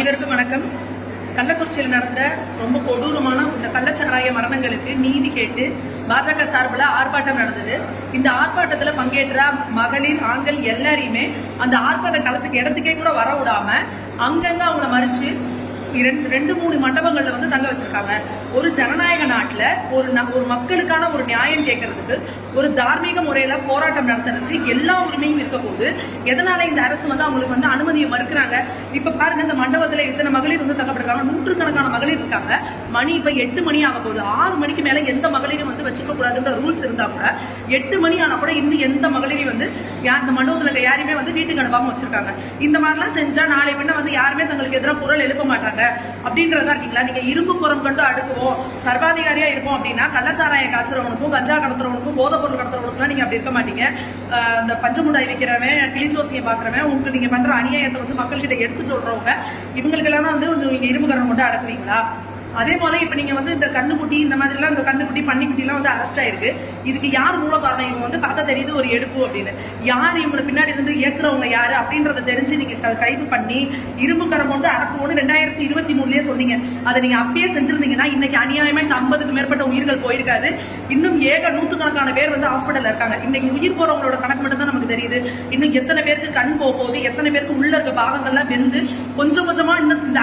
அனைவருக்கும் வணக்கம். கள்ளக்குறிச்சியில் நடந்த ரொம்ப கொடூரமான இந்த கள்ளச்சாராய மரணங்களுக்கு நீதி கேட்டு பாஜக சார்பில் ஆர்ப்பாட்டம் நடந்தது. இந்த ஆர்ப்பாட்டத்தில் பங்கேற்ற மகளிர் ஆண்கள் எல்லாரையுமே அந்த ஆர்ப்பாட்ட களத்துக்கு இடத்துக்கே கூட வர விடாம அங்கங்க அவங்கள மறிச்சு இரண்டு ரெண்டு மூணு மண்டபங்கள்ல வந்து தங்க வச்சிருக்காங்க. ஒரு ஜனநாயக நாட்டுல ஒரு ந- ஒரு மக்களுக்கான ஒரு நியாயம் கேட்கறதுக்கு ஒரு தார்மீக முறையில போராட்டம் நடத்துறதுக்கு எல்லா உரிமையும் இருக்க போது எதனால இந்த அரசு வந்து அவங்களுக்கு வந்து அனுமதியை மறுக்கிறாங்க? இப்ப பாருங்க இந்த மண்டபத்துல இத்தனை மகளிர் வந்து தங்கப்படுறாங்க? நூற்றுக்கணக்கான மகளிர் இருக்காங்க. மணி இப்ப எட்டு மணி ஆக போகுது. ஆறு மணிக்கு மேல எந்த மகளிரும் வந்து வச்சுக்க கூடாதுன்ற ரூல்ஸ் இருந்தா கூட எட்டு மணி ஆனா கூட இன்னும் எந்த மகளிரையும் வந்து யா- இந்த மண்டபத்துல இருக்க யாருமே வந்து வீட்டுக்கு அனுப்பாம வச்சிருக்காங்க. இந்த மாதிரிலாம் செஞ்சா நாளை பின்ன வந்து யாருமே தங்களுக்கு எதிராக குரல் எழுப்ப மாட்டாங்க. அப்படின்றதா இருக்கீங்களா? நீங்க இரும்பு புறம் கொண்டு அடுக்குவோம். சர்வாதிகாரியா இருப்போம் அப்படின்னா கள்ளச்சாராயம் காய்ச்சறவனுக்கும் கஞ்சா கடத்துறவனுக்கும் போதைப் பொருள் கடத்துறவனுக்கும் நீங்க அப்படி இருக்க மாட்டீங்க. இந்த பஞ்சமுடாய் விற்கிறவன் கிளிச்சோசியை பாக்குறவன் உங்களுக்கு நீங்க பண்ற அநியாயத்தை வந்து மக்கள்கிட்ட எடுத்து சொல்றவங்க இவங்களுக்கெல்லாம் தான் வந்து நீங்க இரும்பு கரம் கொண்டு அடக்குவீங்களா? அதே போல இப்ப நீங்க வந்து இந்த கண்ணுக்குட்டி இந்த மாதிரி எல்லாம் இந்த கண்ணுக்குட்டி பன்னிக்குட்டி எல்லாம் வந்து அரெஸ்ட் ஆயிருக்கு. இதுக்கு யார் மூல காரணம் இவங்க வந்து பார்த்தா தெரியுது ஒரு எடுப்பு அப்படின்னு. யார் இவங்களை பின்னாடி இருந்து இயக்குறவங்க யாரு அப்படின்றத தெரிஞ்சு நீங்க க- கைது பண்ணி இரும்பு கரம் கொண்டு அடக்குவோம்னு ரெண்டாயிரத்தி இருபத்தி மூணுலயே சொன்னீங்க. அதை நீங்க அப்பயே செஞ்சிருந்தீங்கன்னா இன்னைக்கு அநியாயமா இந்த ஐம்பதுக்கு மேற்பட்ட உயிர்கள் போயிருக்காது. இன்னும் ஏக நூற்றுக்கணக்கான பேர் வந்து ஹாஸ்பிட்டல்ல இருக்காங்க. இன்னைக்கு உயிர் போறவங்களோட கணக்கு மட்டும் தான் நமக்கு தெரியுது. இன்னும் எத்தனை பேருக்கு கண் போக போகுது எத்தனை பேருக்கு உள்ள இருக்க பாகங்கள்லாம் வெந்து கொஞ்சம் கொஞ்சமா இன்னும் இந்த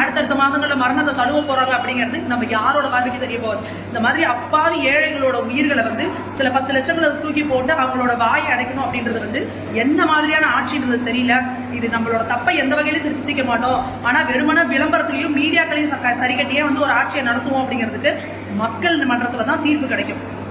மாதங்களில் மரணத்தை தழுவ போறாங்க அப்படிங்கிறது நம்ம யாரோட வாழ்க்கைக்கு தெரிய போகுது? இந்த மாதிரி அப்பாவி ஏழைகளோட உயிர்களை வந்து சில பத்து லட்சங்களை தூக்கி போட்டு அவங்களோட வாயை அடைக்கணும் அப்படின்றது வந்து என்ன மாதிரியான ஆட்சின்றது தெரியல. இது நம்மளோட தப்பை எந்த வகையிலும் திருத்திக்க மாட்டோம். ஆனா வெறுமன விளம்பரத்திலையும் மீடியாக்களையும் ச- சரி கட்டியே வந்து ஒரு ஆட்சியை நடத்துவோம் அப்படிங்கிறதுக்கு மக்கள் மன்றத்துல தான் தீர்ப்பு கிடைக்கும்.